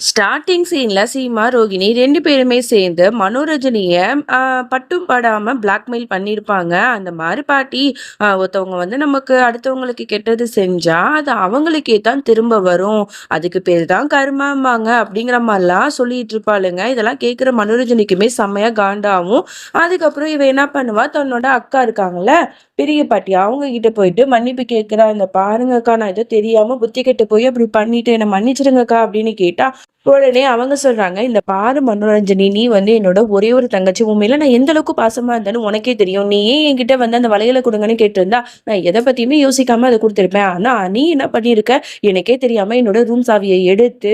Starting சீன்ல சீமா ரோகிணி ரெண்டு பேருமே சேர்ந்து மனோரஜினியை ஆஹ், பட்டும் படாம பிளாக்மெயில் பண்ணியிருப்பாங்க அந்த மாதிரி பாட்டி ஒருத்தவங்க வந்து நமக்கு அடுத்தவங்களுக்கு கெட்டது செஞ்சா அது அவங்களுக்கே தான் திரும்ப வரும். அதுக்கு பேர் தான் கருமாம்பாங்க அப்படிங்கிற மாதிரிலாம் சொல்லிட்டு இருப்பாளுங்க. இதெல்லாம் கேட்குற மனோரஜினிக்குமே செம்மையா காண்டாகும் அதுக்கப்புறம் இவ என்ன பண்ணுவா? தன்னோட அக்கா இருக்காங்கல்ல பெரிய பாட்டி அவங்க கிட்ட போயிட்டு மன்னிப்பு கேட்குறா இந்த பாருங்கக்கா நான் ஏதோ தெரியாமல் புத்தி கெட்டு போய் அப்படி பண்ணிட்டு என்னை மன்னிச்சிருங்கக்கா அப்படின்னு கேட்டா உடனே அவங்க சொல்றாங்க இந்த பாரு மனோரஞ்சனி நீ வந்து என்னோட ஒரே ஒரு தங்கச்சி உண்மையில நான் எந்த அளவுக்கு பாசமா இருந்தேன்னு உனக்கே தெரியும். நீ ஏன் என்கிட்ட வந்து அந்த வளையல கொடுங்கன்னு கேட்டிருந்தா நான் எதை பத்தியுமே யோசிக்காம அதை கொடுத்துருப்பேன். ஆனா நீ என்ன பண்ணியிருக்க? எனக்கே தெரியாம என்னோட ரூம் சாவியை எடுத்து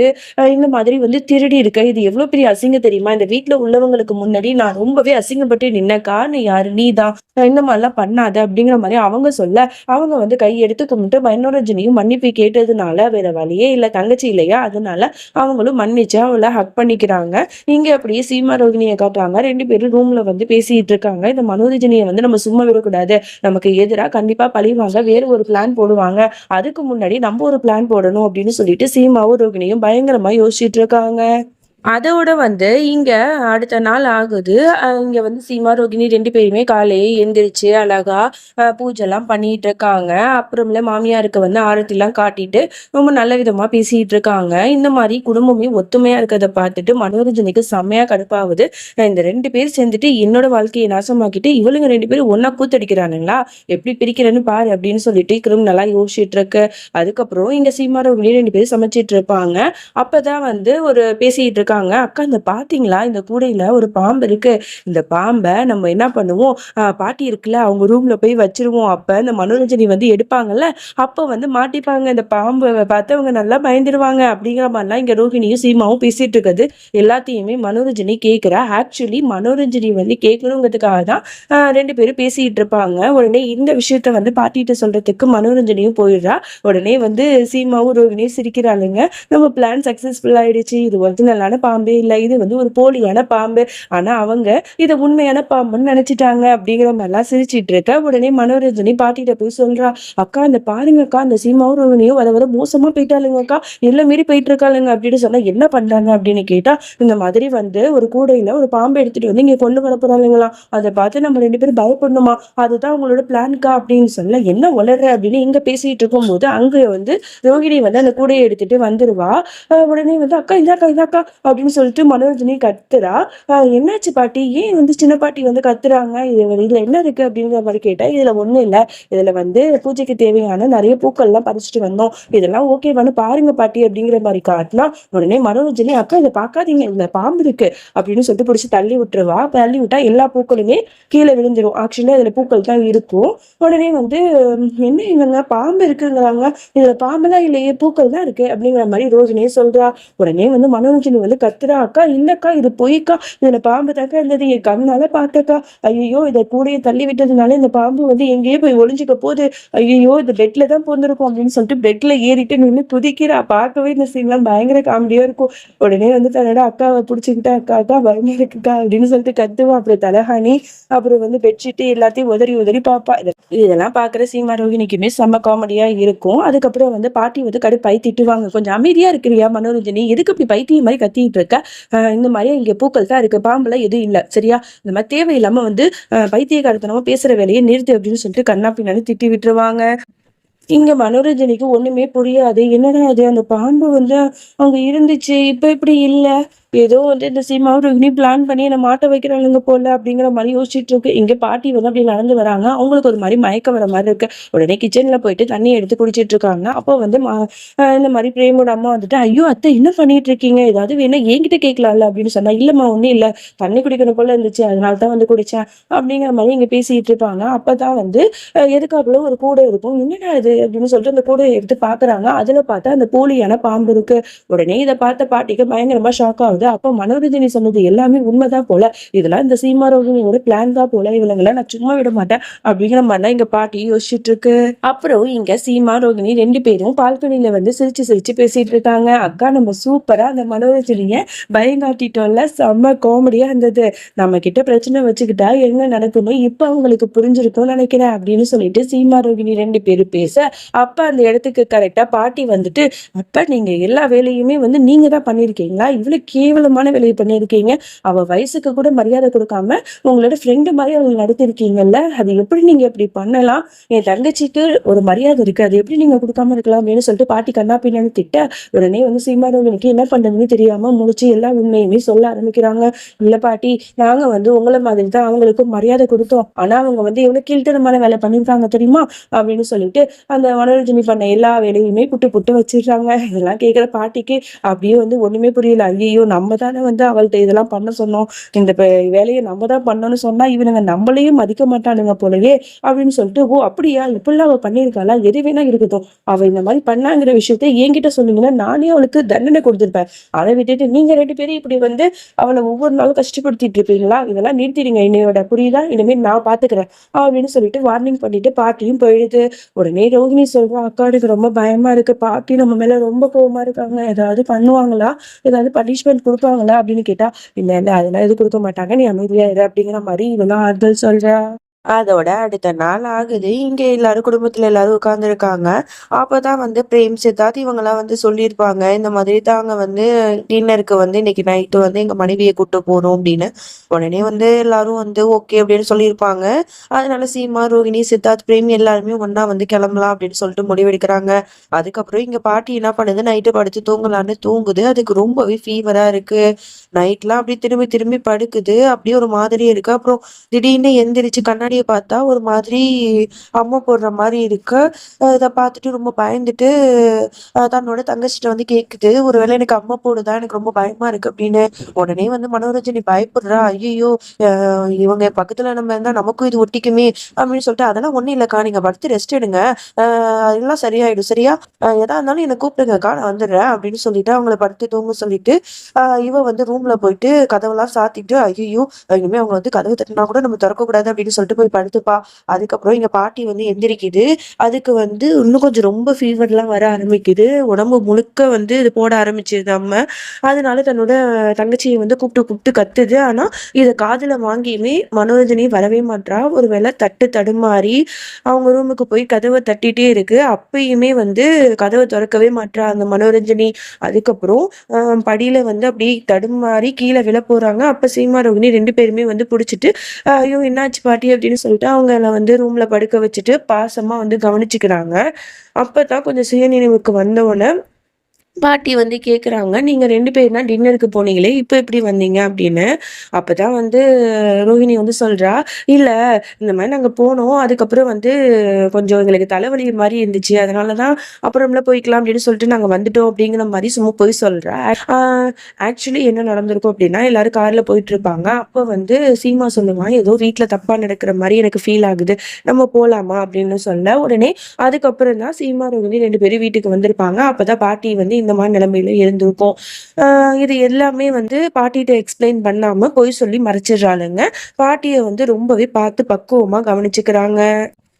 இந்த மாதிரி வந்து திருடி இருக்க. இது எவ்வளவு பெரிய அசிங்கம் தெரியுமா? இந்த வீட்டுல உள்ளவங்களுக்கு முன்னாடி நான் ரொம்பவே அசிங்கப்பட்டு நின்ன காரணம் யாரு? நீ தான். இந்த மாதிரிலாம் பண்ணாத. அப்படிங்கிற மாதிரி அவங்க சொல்ல அவங்க வந்து கை எடுத்து கும்பிட்டு மனோரஞ்சனியும் மன்னிப்பு கேட்டதுனால வேற வழியே இல்லை தங்கச்சி இல்லையா? அதனால அவங்களும் மன்னிச்சு அவளை ஹக் பண்ணிக்கிறாங்க. இங்க அப்படியே சீமா ரோகிணியை காட்டுறாங்க. ரெண்டு பேரும் ரூம்ல வந்து பேசிட்டு இருக்காங்க. இந்த மனோரஞ்சனியை வந்து நம்ம சும்மா விடக்கூடாது. நமக்கு எதிராக கண்டிப்பா பழிவாங்க. வேற ஒரு பிளான் போடுவாங்க. அதுக்கு முன்னாடி நம்ம ஒரு பிளான் போடணும் அப்படின்னு சொல்லிட்டு சீமாவும் ரோகிணியும் பயங்கரமா யோசிச்சுட்டு இருக்காங்க. அதோட வந்து இங்க அடுத்த நாள் ஆகுது. இங்கே இங்க வந்து சீமா ரோகிணி ரெண்டு பேருமே காலையே எந்திரிச்சு அழகா பூஜைலாம் பண்ணிட்டு இருக்காங்க அப்புறம்ல மாமியாருக்கு வந்து ஆரத்திலாம் காட்டிட்டு ரொம்ப நல்ல விதமா பேசிட்டு இருக்காங்க இந்த மாதிரி குடும்பமே ஒத்துமையா இருக்கிறத பார்த்துட்டு மனோரஞ்சனுக்கு செம்மையா கடுப்பாகுது. இந்த ரெண்டு பேர் சேர்ந்துட்டு என்னோட வாழ்க்கையை நாசமாக்கிட்டு இவளுங்க ரெண்டு பேரும் ஒன்றா கூத்தடிக்கிறானுங்களா? எப்படி பிரிக்கிறேன்னு பாரு அப்படின்னு சொல்லிட்டு கிரும் நல்லா யோசிச்சுட்டு இருக்கு அதுக்கப்புறம் இங்க சீமா ரோகிணி ரெண்டு பேரும் சமைச்சிட்டு இருப்பாங்க அப்பதான் வந்து ஒரு பேசிட்டு இருக்காங்க. அக்கா இந்த பாத்தீங்களா? இந்த கூடையில ஒரு பாம்பு இருக்கு. இந்த பாம்பை நம்ம என்ன பண்ணுவோம்? பாட்டி இருக்குல்ல அவங்க ரூம்ல போய் வச்சிருவோம். அப்ப இந்த மனோரஞ்சனி வந்து எடுப்பாங்கல்ல அப்ப வந்து மாட்டிப்பாங்க. இந்த பாம்பை பார்த்து அவங்க நல்லா பயந்துருவாங்க. அப்படிங்கிற மாதிரிலாம் இங்க ரோஹிணியும் சீமாவும் பேசிட்டு இருக்குது. எல்லாத்தையுமே மனோரஞ்சனி கேட்குறா ஆக்சுவலி மனோரஞ்சனி வந்து கேட்கணுங்கிறதுக்காக தான் ரெண்டு பேரும் பேசிட்டு இருப்பாங்க. உடனே இந்த விஷயத்த வந்து பாட்டிகிட்ட சொல்றதுக்கு மனோரஞ்சனியும் போயிடுறா. உடனே வந்து சீமாவும் ரோஹிணியும் சிரிக்கிறாளுங்க. நம்ம பிளான் சக்சஸ்ஃபுல் ஆயிடுச்சு. இது ஒரிஜினலான பாம்பே இல்லை இது வந்து ஒரு போலியான பாம்பு. ஆனா அவங்க இதை உண்மையான பாம்புன்னு நினைச்சிட்டாங்க அப்படிங்கிற மாதிரிலாம் சிரிச்சிட்டு இருக்க. உடனே மனோரஞ்சனி பாட்டிகிட்ட போய் சொல்றா அக்கா இந்த பாருங்கக்கா அந்த சீமாவும் ரோஹிணியும் வர வர மோசமா போயிட்டாளுங்கக்கா. எல்லாம் மீறி போயிட்டு இருக்காளுங்க அப்படின்னு சொன்னா என்ன பண்றாங்க? அப்படின்னு கேட்டா இந்த மாதிரி வந்து ஒரு கூடையில ஒரு பாம்பு எடுத்துட்டு வந்து இங்க கொண்டு வர போறாளுங்களாம் அதை பார்த்து நம்ம ரெண்டு பேரும் பயப்படணுமா? அதுதான் உங்களோட பிளான்க்கா? அப்படின்னு சொல்ல என்ன வளர்ற அப்படின்னு இங்கே பேசிட்டு இருக்கும்போது அங்க வந்து ரோகிணி வந்து அந்த கூடையை எடுத்துட்டு வந்துருவா. உடனே வந்து அக்கா இதாக்கா இதாக்கா அப்படின்னு சொல்லிட்டு மனோரஞ்சனி கத்துறா. என்னாச்சு பாட்டி? ஏன் வந்து சின்ன பாட்டி வந்து கத்துறாங்க? இது இதுல என்ன இருக்கு அப்படிங்கிற மாதிரி கேட்டா இதுல ஒண்ணும் இல்ல. இதுல வந்து பூஜைக்கு தேவையான நிறைய பூக்கள்லாம் பறிச்சுட்டு வந்தோம். இதெல்லாம் ஓகேவானு பாருங்க பாட்டி அப்படிங்கிற மாதிரி காட்டினா உடனே மனோரஞ்சனி அக்கா இதை பார்க்காதீங்க. இந்த பாம்பு இருக்கு. அப்படின்னு சொல்லிட்டு பிடிச்சி தள்ளி விட்டுருவா. தள்ளி விட்டா எல்லா பூக்களுமே கீழே விழுந்துடும் ஆக்சுவலா இதுல பூக்கள் தான் இருக்கும். உடனே வந்து என்ன இவங்க? பாம்பு இருக்குங்கிறாங்க. இதுல பாம்பெல்லாம் இல்லையே. பூக்கள் தான் இருக்கு. அப்படிங்கிற மாதிரி ரோஜனே சொல்றா. உடனே வந்து மனோரஞ்சனி வந்து கத்துறா அக்கா இல்லக்கா இது பொய்க்கா? இதுல பாம்பு தாக்கா இருந்தது என் கண்ணால பார்த்தக்கா. ஐயோ இதை கூடையை தள்ளி விட்டதுனால இந்த பாம்பு வந்து எங்கேயோ போய் ஒளிஞ்சுக்க போகுது. ஐயோ இந்த பெட்ல தான் பொந்திருக்கும் அப்படின்னு சொல்லிட்டு பெட்ல ஏறிட்டு நின்று துதிக்கிறா பார்க்கவே இந்த சீன்லாம் பயங்கர காமெடியா இருக்கும். உடனே வந்து தன்னோட அக்காவை பிடிச்சிக்கிட்டா அக்கா அக்கா பயமா இருக்குக்கா? அப்படின்னு சொல்லிட்டு கத்துவா அப்புறம் தலஹானி அப்புறம் வந்து பெட்ஷீட் எல்லாத்தையும் உதறி உதறி பாப்பா இதெல்லாம் பாக்குற சீமா ரோகிணிக்குமே செம்ம காமெடியா இருக்கும். அதுக்கப்புறம் வந்து பாட்டி வந்து கடுப்பாய் திட்டுவாங்க. கொஞ்சம் அமைதியா இருக்கிறியா மனோரஞ்சனி? எதுக்கு இப்படி பைத்தியம் மாதிரி கத்தி இருக்க. இந்த மாதிரி இங்க பூக்கள் தான் இருக்கு. பாம்புல எதுவும் இல்ல. சரியா? இந்த மாதிரி தேவையில்லாம வந்து ஆஹ் பைத்தியக்காரத்தனமா பேசுற வேலையை நிறுத்து அப்படின்னு சொல்லிட்டு கண்ணா பின்னாடி திட்டி விட்டுருவாங்க. இங்க மனோரஞ்சனிக்கு ஒண்ணுமே புரியாது. என்னடா அது அந்த பாம்பு வந்து அவங்க இருந்துச்சு. இப்ப இப்படி இல்ல. ஏதோ வந்து இந்த சீமாவும் ரோகிணி பிளான் பண்ணி என்ன மாட்ட வைக்கிறாளுங்க போல அப்படிங்கிற மாதிரி யோசிச்சுட்டு இருக்கு. இங்க பாட்டி வந்து அப்படி நடந்து வராங்க. அவங்களுக்கு ஒரு மாதிரி மயக்கம் வர மாதிரி இருக்கு. உடனே கிச்சன்ல போயிட்டு தண்ணி எடுத்து குடிச்சிட்டு இருக்காங்க. அப்போ வந்து இந்த மாதிரி பிரேமோட அம்மா வந்துட்டு ஐயோ அத்தை என்ன பண்ணிட்டு இருக்கீங்க? ஏதாவது வேணா என்கிட்ட கேட்கலாம்ல அப்படின்னு சொன்னா இல்லம்மா ஒண்ணும் இல்ல. தண்ணி குடிக்கணும் போல இருந்துச்சு. அதனால தான் வந்து குடிச்சேன் அப்படிங்கிற மாதிரி இங்க பேசிட்டு இருப்பாங்க. அப்பதான் வந்து அஹ் எதுக்காப்புல ஒரு கூடை இருக்கும். என்னடா இது? அப்படின்னு சொல்லிட்டு அந்த கூடையை எடுத்து பாக்குறாங்க. அதுல பார்த்தா அந்த போலியான பாம்பு இருக்கு. உடனே இதை பார்த்த பாட்டிக்கு பயங்கரமா ஷாக் ஆகுது. போது அப்போ மனோரஞ்சனி சொன்னது எல்லாமே உண்மைதான் போல. இதெல்லாம் இந்த சீமா பிளான் தான் போல. இவங்களெல்லாம் நான் சும்மா விட மாட்டேன் அப்படிங்கிற மாதிரிலாம் இங்க பாட்டி யோசிச்சுட்டு இருக்கு அப்புறம் இங்க சீமா ரோகிணி ரெண்டு பேரும் பால்கனியில வந்து சிரிச்சு சிரிச்சு பேசிட்டு இருக்காங்க. அக்கா நம்ம சூப்பரா அந்த மனோரஞ்சனிய பயங்காட்டிட்டோம்ல. செம்ம காமெடியா இருந்தது. நம்ம கிட்ட பிரச்சனை வச்சுக்கிட்டா என்ன நடக்குமோ இப்ப அவங்களுக்கு புரிஞ்சிருக்கும்னு நினைக்கிறேன் அப்படின்னு சொல்லிட்டு சீமா ரோகிணி ரெண்டு பேரும் பேச அப்ப அந்த இடத்துக்கு கரெக்டா பாட்டி வந்துட்டு அப்ப நீங்க எல்லா வேலையுமே வந்து நீங்க தான் பண்ணிருக்கீங்களா? இவ்வளவு கேவலமான வேலையை பண்ணியிருக்கீங்க. அவ வயசுக்கு கூட மரியாதை கொடுக்காம உங்களோட ஃப்ரெண்டு மாதிரி அவங்க நடத்திருக்கீங்கல்ல அது எப்படி நீங்க இப்படி பண்ணலாம்? என் தங்கச்சிக்கு ஒரு மரியாதை இருக்கு. அது எப்படி நீங்க கொடுக்காம இருக்கலாம் அப்படின்னு சொல்லிட்டு பாட்டி கண்ணா பின்னாடி திட்ட உடனே வந்து சீமானவங்களுக்கு என்ன பண்றதுன்னு தெரியாம முடிச்சு எல்லா உண்மையுமே சொல்ல ஆரம்பிக்கிறாங்க. இல்ல பாட்டி நாங்க வந்து உங்களை மாதிரி தான் அவங்களுக்கும் மரியாதை கொடுத்தோம். ஆனா அவங்க வந்து எவ்வளவு கீழ்த்தனமான வேலை பண்ணிருக்காங்க தெரியுமா? அப்படின்னு சொல்லிட்டு அந்த மனோரஞ்சனி பண்ண எல்லா வேலையுமே புட்டு புட்டு வச்சிடுறாங்க. இதெல்லாம் கேட்கிற பாட்டிக்கு அப்படியே வந்து ஒண்ணுமே புரியல. ஐயோ நம்ம நம்ம தானே வந்து அவள்கிட்ட இதெல்லாம் பண்ண சொன்னோம். இந்த வேலையை நம்ம தான் பண்ணணும்னு சொன்னா இவனுங்க நம்மளையும் மதிக்க மாட்டானுங்க போலவே அப்படின்னு சொல்லிட்டு ஓ அப்படியா? இப்படிலாம் அவள் பண்ணியிருக்காளா? எது வேணா இருக்கட்டும். அவள் இந்த மாதிரி பண்ணாங்கிற விஷயத்த என்கிட்ட சொன்னீங்கன்னா நானே அவளுக்கு தண்டனை கொடுத்துருப்பேன். அதை விட்டுட்டு நீங்க ரெண்டு பேரும் இப்படி வந்து அவளை ஒவ்வொரு நாளும் கஷ்டப்படுத்திட்டு இருப்பீங்களா? இதெல்லாம் நிறுத்திடுங்க. என்னையோட புரியுதா? இனிமேல் நான் பாத்துக்கிறேன். அப்படின்னு சொல்லிட்டு வார்னிங் பண்ணிட்டு பாட்டியும் போயிடுது. உடனே ரோஹினி சொல்றோம் அக்கா எனக்கு ரொம்ப பயமா இருக்கு. பாட்டி நம்ம மேல ரொம்ப கோவமா இருக்காங்க. ஏதாவது பண்ணுவாங்களா? ஏதாவது பனிஷ்மெண்ட் கொடுப்பாங்களா அப்படின்னு கேட்டா இல்ல இல்ல அதெல்லாம் எதுவும் கொடுக்க மாட்டாங்க. நீ அமைதியா இரு அப்படிங்கிற மாதிரி இவெல்லாம் ஆறுதல் சொல்றா. அதோட அடுத்த நாள் ஆகுது. இங்க எல்லாரும் குடும்பத்துல எல்லாரும் உட்கார்ந்துருக்காங்க. அப்பதான் வந்து பிரேம் சித்தார்த் இவங்கெல்லாம் வந்து சொல்லியிருப்பாங்க. இந்த மாதிரி தாங்க வந்து டின்னருக்கு வந்து இன்னைக்கு நைட்டு வந்து எங்க மனைவியை கூட்டு போறோம் அப்படின்னு. உடனே வந்து எல்லாரும் வந்து ஓகே அப்படின்னு சொல்லியிருப்பாங்க. அதனால சீமா ரோகிணி சித்தார்த் பிரேம் எல்லாருமே ஒன்னா வந்து கிளம்பலாம் அப்படின்னு சொல்லிட்டு முடிவெடுக்கிறாங்க. அதுக்கப்புறம் இங்க பாட்டி என்ன பண்ணுது? நைட்டு படுத்து தூங்கலான்னு தூங்குது. அதுக்கு ரொம்பவே ஃபீவரா இருக்கு. நைட்லாம் அப்படியே திரும்பி திரும்பி படுக்குது. அப்படியே ஒரு மாதிரி இருக்கு. அப்புறம் திடீர்னு எந்திரிச்சு கண்ணாடியை பார்த்தா ஒரு மாதிரி அம்மா போடுற மாதிரி இருக்கு. இதை பார்த்துட்டு ரொம்ப பயந்துட்டு தன்னோட தங்கச்சிட்ட வந்து கேக்குது. ஒருவேளை எனக்கு அம்மா போடுதா? எனக்கு ரொம்ப பயமா இருக்கு அப்படின்னு. உடனே வந்து மனோரஞ்சனி பயப்படுறா. ஐயோ இவங்க பக்கத்துல நம்ம இருந்தா நமக்கும் இது ஒட்டிக்குமே அப்படின்னு சொல்லிட்டு அதெல்லாம் ஒண்ணும் இல்லக்கா. நீங்க படுத்து ரெஸ்ட் எடுங்க. எல்லாம் சரியாயிடும். சரியா? எதா இருந்தாலும் என்னை கூப்பிடுங்கக்கா. நான் வந்துடுறேன். அப்படின்னு சொல்லிட்டு அவங்கள படுத்து தூங்க சொல்லிட்டு இவ வந்து ரூம்ல போயிட்டு கதவெல்லாம் சாத்திட்டு ஐயோ இனிமே அவங்க வந்து கதவு தட்டினா கூட நம்ம திறக்க கூடாது அப்படின்னு சொல்லிட்டு போய் படுத்துப்பா. அதுக்கப்புறம் எங்க பாட்டி வந்து எந்திரிக்குது. அதுக்கு வந்து இன்னும் கொஞ்சம் ரொம்ப ஃபீவர்லாம் வர ஆரம்பிக்குது. உடம்பு முழுக்க வந்து இது போட ஆரம்பிச்சிருது அம்மா. அதனால தன்னோட தங்கச்சியை வந்து கூப்பிட்டு கூப்பிட்டு கத்துது. ஆனா இதை காதுல வாங்கியுமே மனோரஞ்சனி வரவே மாட்றா. ஒருவேளை தட்டு தடுமாறி அவங்க ரூமுக்கு போய் கதவை தட்டிட்டே இருக்கு. அப்பயுமே வந்து கதவை திறக்கவே மாட்டா அந்த மனோரஞ்சனி. அதுக்கப்புறம் ஆஹ் படியில வந்து அப்படி தடுமாறி கீழே விழ போறாங்க அப்ப சீமா ரோகிணி ரெண்டு பேருமே வந்து பிடிச்சிட்டு ஐயோ என்னாச்சு பாட்டி? அப்படின்னு சொல்லிட்டு அவங்கள வந்து ரூம்ல படுக்க வச்சுட்டு பாசமா வந்து கவனிச்சுக்கிறாங்க. அப்பதான் கொஞ்சம் சுயநினைவுக்கு வந்த உடனே பாட்டி வந்து கேட்குறாங்க நீங்க ரெண்டு பேர் தான் டின்னருக்கு போனீங்களே இப்போ எப்படி வந்தீங்க அப்படின்னு. அப்பதான் வந்து ரோஹிணி வந்து சொல்றா இல்லை இந்த மாதிரி நாங்கள் போனோம். அதுக்கப்புறம் வந்து கொஞ்சம் எங்களுக்கு தலைவலி மாதிரி இருந்துச்சு. அதனாலதான் அப்புறம்ல போய்க்கலாம் அப்படின்னு சொல்லிட்டு நாங்கள் வந்துட்டோம். அப்படிங்கிற மாதிரி சும்மா போய் சொல்றா. ஆக்சுவலி என்ன நடந்திருக்கும் அப்படின்னா எல்லாரும் காரில் போயிட்டு இருப்பாங்க அப்போ வந்து சீமா சொல்லுவான் ஏதோ வீட்டில் தப்பாக நடக்கிற மாதிரி எனக்கு ஃபீல் ஆகுது. நம்ம போகலாமா அப்படின்னு சொல்ல உடனே அதுக்கப்புறம் தான் சீமா ரோஹிணி ரெண்டு பேரும் வீட்டுக்கு வந்திருப்பாங்க. அப்போ தான் பாட்டி வந்து இந்த மாதிரி நிலைமையில இருந்திருக்கும் இது எல்லாமே வந்து பாட்டிகிட்ட எக்ஸ்பிளைன் பண்ணாம பொய் சொல்லி மறைச்சிடுறாளுங்க. பாட்டியை வந்து ரொம்பவே பார்த்து பக்குவமா கவனிச்சுக்கிறாங்க.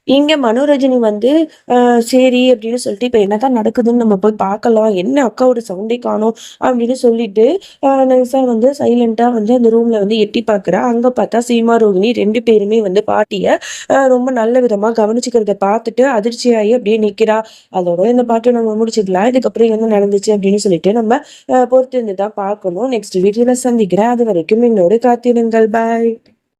இங்க மனோரஜினி வந்து ஆஹ் சரி அப்படின்னு சொல்லிட்டு இப்ப என்னதான் நடக்குதுன்னு நம்ம போய் பார்க்கலாம். என்ன அக்காவோட சவுண்டே காணோம் அப்படின்னு சொல்லிட்டு ஆஹ் நைஸா வந்து சைலண்டா வந்து அந்த ரூம்ல வந்து எட்டி பார்க்குறா. அங்க பார்த்தா சீமா ரோகிணி ரெண்டு பேருமே வந்து பாட்டிய ரொம்ப நல்ல விதமா கவனிச்சுக்கிறத பார்த்துட்டு அதிர்ச்சியாகி அப்படியே நிக்கிறா. அதோட இந்த பாட்டை நம்ம முடிச்சுக்கலாம். இதுக்கப்புறம் என்ன நடந்துச்சு அப்படின்னு சொல்லிட்டு நம்ம ஆஹ் பொறுத்து இருந்து தான் பார்க்கணும். நெக்ஸ்ட் வீடியோல சந்திக்கிறேன். அது வரைக்கும் என்னோட காத்திருங்கள். பாய்